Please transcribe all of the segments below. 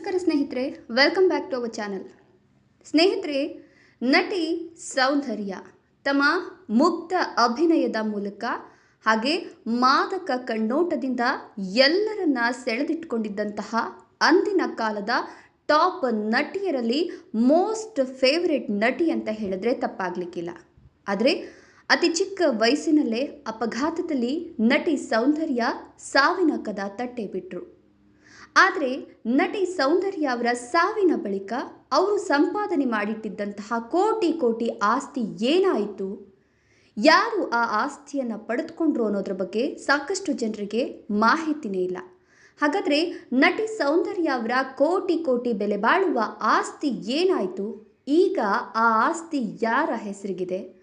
ನಮಸ್ಕಾರ ಸ್ನೇಹಿತರೆ welcome back to our channel ಸ್ನೇಹಿತರೆ, ನಟಿ ಸೌಂದರ್ಯ ತಮ್ಮ ಮುಕ್ತ ಅಭಿನಯದ ಮೂಲಕ ಹಾಗೆ ಮಾದಕ ಕಣ್ಣೋಟದಿಂದ ಎಲ್ಲರನ್ನ ಸೆಳೆದಿಟ್ಟುಕೊಂಡಿದ್ದಂತಹ ಅಂದಿನ ಕಾಲದ ಟಾಪ್ ನಟಿಯರಲ್ಲಿ ಮೋಸ್ಟ್ ಫೇವ್ರೆಟ್ ನಟಿ ಅಂತ ಹೇಳಿದ್ರೆ ತಪ್ಪಾಗಲಿಕ್ಕಿಲ್ಲ. ಆದರೆ, ಅತಿ ಚಿಕ್ಕ ವಯಸ್ಸಿನಲ್ಲೇ ಅಪಘಾತದಲ್ಲಿ ನಟಿ ಸೌಂದರ್ಯ ಸಾವಿನ ಕದ ತಟ್ಟೆ ಬಿಟ್ರು ಆದರೆ ನಟಿ ಸೌಂದರ್ಯ ಅವರ ಸಾವಿನ ಬಳಿಕ ಅವರು ಸಂಪಾದನೆ ಮಾಡಿಟ್ಟಿದ್ದಂತಹ ಕೋಟಿ ಕೋಟಿ ಆಸ್ತಿ ಏನಾಯಿತು? ಯಾರು ಆ ಆಸ್ತಿಯನ್ನು ಪಡೆದುಕೊಂಡ್ರು ಅನ್ನೋದ್ರ ಬಗ್ಗೆ ಸಾಕಷ್ಟು ಜನರಿಗೆ ಮಾಹಿತಿನೇ ಇಲ್ಲ. ಹಾಗಾದರೆ ನಟಿ ಸೌಂದರ್ಯ ಅವರ ಕೋಟಿ ಕೋಟಿ ಬೆಲೆ ಬಾಳುವ ಆಸ್ತಿ ಏನಾಯಿತು? ಈಗ ಆ ಆಸ್ತಿ ಯಾರ ಹೆಸರಿಗಿದೆ?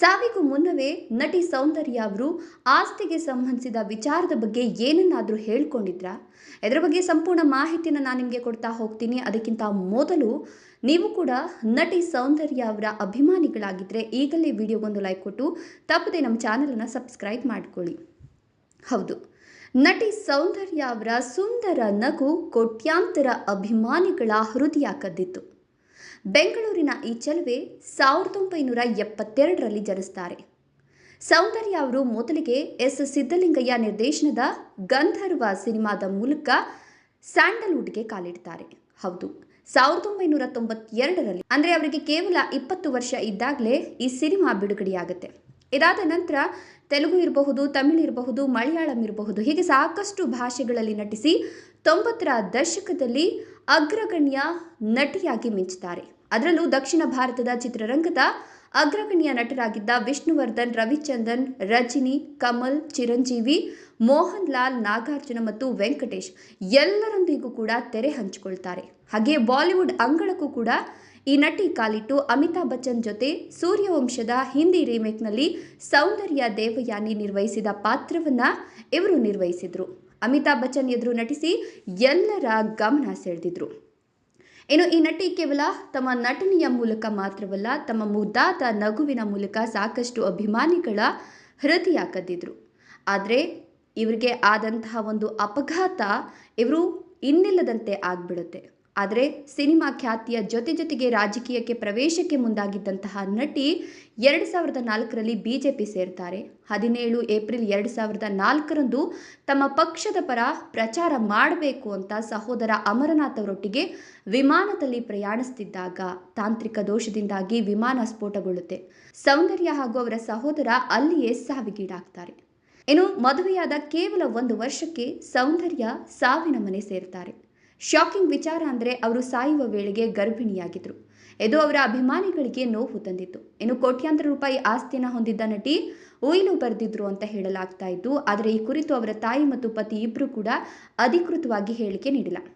ಸಾವಿಗೂ ಮುನ್ನವೇ ನಟಿ ಸೌಂದರ್ಯ ಅವರು ಆಸ್ತಿಗೆ ಸಂಬಂಧಿಸಿದ ವಿಚಾರದ ಬಗ್ಗೆ ಏನನ್ನಾದರೂ ಹೇಳ್ಕೊಂಡಿದ್ರಾ? ಇದರ ಬಗ್ಗೆ ಸಂಪೂರ್ಣ ಮಾಹಿತಿನ ನಾನು ನಿಮಗೆ ಕೊಡ್ತಾ ಹೋಗ್ತೀನಿ. ಅದಕ್ಕಿಂತ ಮೊದಲು ನೀವು ಕೂಡ ನಟಿ ಸೌಂದರ್ಯ ಅವರ ಅಭಿಮಾನಿಗಳಾಗಿದ್ದರೆ ಈಗಲೇ ವಿಡಿಯೋಗೊಂದು ಲೈಕ್ ಕೊಟ್ಟು ತಪ್ಪದೆ ನಮ್ಮ ಚಾನಲನ್ನು ಸಬ್ಸ್ಕ್ರೈಬ್ ಮಾಡಿಕೊಳ್ಳಿ. ಹೌದು, ನಟಿ ಸೌಂದರ್ಯ ಅವರ ಸುಂದರ ನಗು ಕೋಟ್ಯಾಂತರ ಅಭಿಮಾನಿಗಳ ಹೃದಯ ಕದ್ದಿತ್ತು. ಬೆಂಗಳೂರಿನ ಈ ಚೆಲುವೆ ಸಾವಿರದ ಒಂಬೈನೂರ ಎಪ್ಪತ್ತೆರಡರಲ್ಲಿ ಜನಿಸ್ತಾರೆ. ಸೌಂದರ್ಯ ಅವರು ಮೊದಲಿಗೆ ಎಸ್. ಸಿದ್ದಲಿಂಗಯ್ಯ ನಿರ್ದೇಶನದ ಗಂಧರ್ವ ಸಿನಿಮಾದ ಮೂಲಕ ಸ್ಯಾಂಡಲ್ವುಡ್ಗೆ ಕಾಲಿಡ್ತಾರೆ. ಹೌದು, ಸಾವಿರದ ಒಂಬೈನೂರ ತೊಂಬತ್ತೆರಡರಲ್ಲಿ ಅಂದರೆ ಅವರಿಗೆ ಕೇವಲ ಇಪ್ಪತ್ತು ವರ್ಷ ಇದ್ದಾಗಲೇ ಈ ಸಿನಿಮಾ ಬಿಡುಗಡೆಯಾಗುತ್ತೆ. ಇದಾದ ನಂತರ ತೆಲುಗು ಇರಬಹುದು, ತಮಿಳು ಇರಬಹುದು, ಮಲಯಾಳಂ ಇರಬಹುದು, ಹೀಗೆ ಸಾಕಷ್ಟು ಭಾಷೆಗಳಲ್ಲಿ ನಟಿಸಿ ತೊಂಬತ್ತರ ದಶಕದಲ್ಲಿ ಅಗ್ರಗಣ್ಯ ನಟಿಯಾಗಿ ಮಿಂಚುತ್ತಾರೆ ಅದರಲ್ಲೂ ದಕ್ಷಿಣ ಭಾರತದ ಚಿತ್ರರಂಗದ ಅಗ್ರಗಣ್ಯ ನಟರಾಗಿದ್ದ ವಿಷ್ಣುವರ್ಧನ್ ರವಿಚಂದನ್ ರಜಿನಿ, ಕಮಲ್, ಚಿರಂಜೀವಿ ಮೋಹನ್ ಲಾಲ್ ನಾಗಾರ್ಜುನ ಮತ್ತು ವೆಂಕಟೇಶ್ ಎಲ್ಲರೊಂದಿಗೂ ಕೂಡ ತೆರೆ ಹಂಚಿಕೊಳ್ತಾರೆ. ಹಾಗೆ ಬಾಲಿವುಡ್ ಅಂಗಳಕ್ಕೂ ಕೂಡ ಈ ನಟಿ ಕಾಲಿಟ್ಟು ಅಮಿತಾಬ್ ಬಚ್ಚನ್ ಜೊತೆ ಸೂರ್ಯವಂಶದ ಹಿಂದಿ ರೀಮೇಕ್ನಲ್ಲಿ ಸೌಂದರ್ಯ ದೇವಯಾನಿ ನಿರ್ವಹಿಸಿದ ಪಾತ್ರವನ್ನು ಇವರು ನಿರ್ವಹಿಸಿದ್ರು. ಅಮಿತಾಬ್ ಬಚ್ಚನ್ ಎದುರು ನಟಿಸಿ ಎಲ್ಲರ ಗಮನ ಸೆಳೆದಿದ್ರು. ಇನ್ನು ಈ ನಟಿ ಕೇವಲ ತಮ್ಮ ನಟನೆಯ ಮೂಲಕ ಮಾತ್ರವಲ್ಲ, ತಮ್ಮ ಮುದ್ದಾದ ನಗುವಿನ ಮೂಲಕ ಸಾಕಷ್ಟು ಅಭಿಮಾನಿಗಳ ಹೃದಯ ಕದ್ದಿದ್ರು. ಆದರೆ ಇವರಿಗೆ ಆದಂತಹ ಒಂದು ಅಪಘಾತ ಇವರು ಇನ್ನಿಲ್ಲದಂತೆ ಆಗ್ಬಿಡುತ್ತೆ. ಆದರೆ ಸಿನಿಮಾ ಖ್ಯಾತಿಯ ಜೊತೆ ಜೊತೆಗೆ ರಾಜಕೀಯಕ್ಕೆ ಪ್ರವೇಶಕ್ಕೆ ಮುಂದಾಗಿದ್ದಂತಹ ನಟಿ ಎರಡು ಸಾವಿರದ ನಾಲ್ಕರಲ್ಲಿ ಬಿ ಜೆ ಪಿ ಸೇರ್ತಾರೆ. ಹದಿನೇಳು ಏಪ್ರಿಲ್ ಎರಡು ಸಾವಿರದ ನಾಲ್ಕರಂದು ತಮ್ಮ ಪಕ್ಷದ ಪರ ಪ್ರಚಾರ ಮಾಡಬೇಕು ಅಂತ ಸಹೋದರ ಅಮರನಾಥ್ ಅವರೊಟ್ಟಿಗೆ ವಿಮಾನದಲ್ಲಿ ಪ್ರಯಾಣಿಸ್ತಿದ್ದಾಗ ತಾಂತ್ರಿಕ ದೋಷದಿಂದಾಗಿ ವಿಮಾನ ಸ್ಫೋಟಗೊಳ್ಳುತ್ತೆ. ಸೌಂದರ್ಯ ಹಾಗೂ ಅವರ ಸಹೋದರ ಅಲ್ಲಿಯೇ ಸಾವಿಗೀಡಾಗ್ತಾರೆ. ಇನ್ನು ಮದುವೆಯಾದ ಕೇವಲ ಒಂದು ವರ್ಷಕ್ಕೆ ಸೌಂದರ್ಯ ಸಾವಿನ ಮನೆ ಸೇರ್ತಾರೆ. ಶಾಕಿಂಗ್ ವಿಚಾರ ಅಂದರೆ ಅವರು ಸಾಯುವ ವೇಳೆಗೆ ಗರ್ಭಿಣಿಯಾಗಿದ್ದರು ಇದು ಅವರ ಅಭಿಮಾನಿಗಳಿಗೆ ನೋವು ತಂದಿತ್ತು. ಇನ್ನು ಕೋಟ್ಯಾಂತರ ರೂಪಾಯಿ ಆಸ್ತಿಯನ್ನು ಹೊಂದಿದ್ದ ನಟಿ ಉಯಿಲು ಬರೆದಿದ್ರು ಅಂತ ಹೇಳಲಾಗ್ತಾ ಇತ್ತು ಆದರೆ ಈ ಕುರಿತು ಅವರ ತಾಯಿ ಮತ್ತು ಪತಿ ಇಬ್ಬರು ಕೂಡ ಅಧಿಕೃತವಾಗಿ ಹೇಳಿಕೆ ನೀಡಿಲ್ಲ.